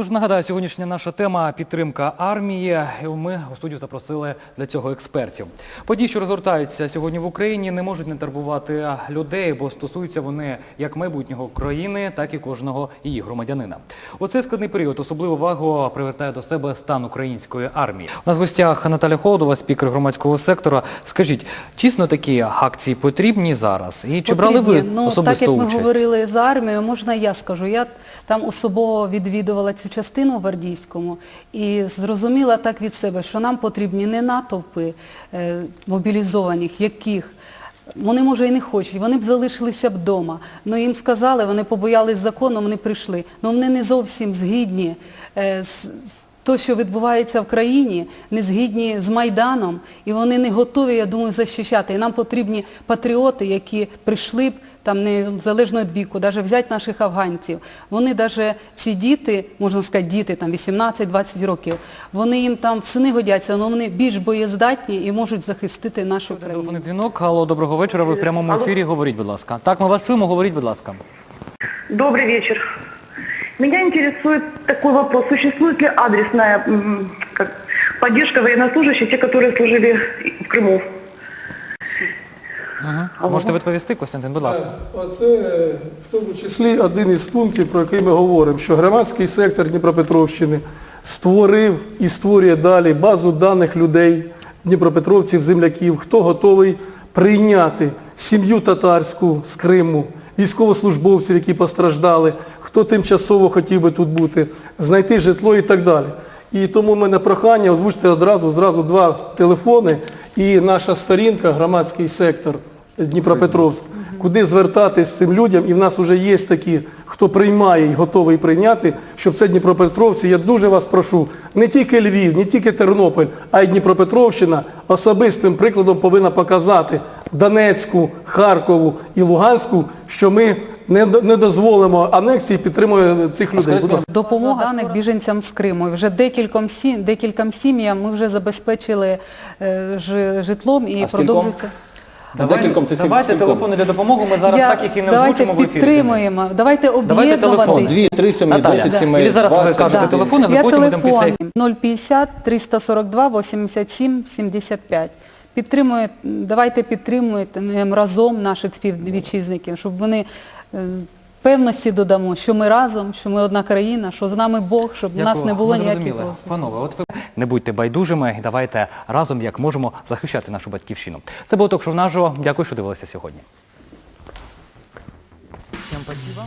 Тож нагадаю, сьогоднішня наша тема підтримка армії. І Ми у студію запросили для цього експертів. Події, що розгортаються сьогодні в Україні, не можуть не турбувати людей, бо стосуються вони як майбутнього країни, так і кожного її громадянина. У цей складний період особливу увагу привертає до себе стан української армії. У нас в гостях Наталя Холодова, спікер громадського сектора. Скажіть, чесно такі акції потрібні зараз? І чи брали ви ну, особисто Так як ми участь? говорили з армією, можна я скажу. Я там особово відвідувала цю частину в Гвардійському і зрозуміла так від себе, що нам потрібні не натовпи е, мобілізованих, яких вони, може, і не хочуть, вони б залишилися вдома. Ну їм сказали, вони побоялись закону, вони прийшли. Ну вони не зовсім згідні е, з, з то, що відбувається в країні, не згідні з Майданом, і вони не готові, я думаю, захищати. І нам потрібні патріоти, які прийшли б там незалежно від віку, навіть взяти наших афганців. Вони навіть ці діти, можна сказати, діти там 18-20 років, вони їм там в сини годяться, але вони більш боєздатні і можуть захистити нашу країну. Телефонний дзвінок. Алло, доброго вечора. Ви в прямому ефірі. Говоріть, будь ласка. Так, ми вас чуємо, говоріть, будь ласка. Добрый вечер. Меня интересует такой вопрос. Существует ли адресная как, поддержка военнослужащих, те, которые служили в Крыму? Угу. Можете відповісти, Костянтин, будь ласка. Оце в тому числі один із пунктів, про який ми говоримо, що громадський сектор Дніпропетровщини створив і створює далі базу даних людей, дніпропетровців, земляків, хто готовий прийняти сім'ю татарську з Криму, військовослужбовців, які постраждали, хто тимчасово хотів би тут бути, знайти житло і так далі. І тому в мене прохання озвучити одразу зразу два телефони і наша сторінка, громадський сектор Дніпропетровськ, куди звертатись цим людям, і в нас вже є такі, хто приймає і готовий прийняти, щоб це Дніпропетровці. Я дуже вас прошу, не тільки Львів, не тільки Тернопіль, а й Дніпропетровщина особистим прикладом повинна показати Донецьку, Харкову і Луганську, що ми не, не дозволимо анексії, підтримуємо цих людей. Будь ласка. Допомога даних біженцям з Криму. Вже декільком, сім, декільком сім'ям ми вже забезпечили е, житлом і скільком? продовжується. Давайте, давайте скільком? телефони для допомоги, ми зараз Я- так їх і не давайте озвучимо в ефірі. підтримуємо, давайте Давайте телефон. об'єднуватись. Дві, три сім'ї, Наталя, 10 сімей. Ілі зараз ви кажете Да. телефони, ви Я потім будемо після телефон 050 342 87 75. Підтримує, давайте підтримуємо разом наших співвітчизників, щоб вони е, певності додамо, що ми разом, що ми одна країна, що з нами Бог, щоб у нас не було Ми ніяких зрозуміли. Панове, от ви не будьте байдужими давайте разом як можемо захищати нашу батьківщину. Це було ток-шоу наживо. Дякую, що дивилися сьогодні. Всім спасибо.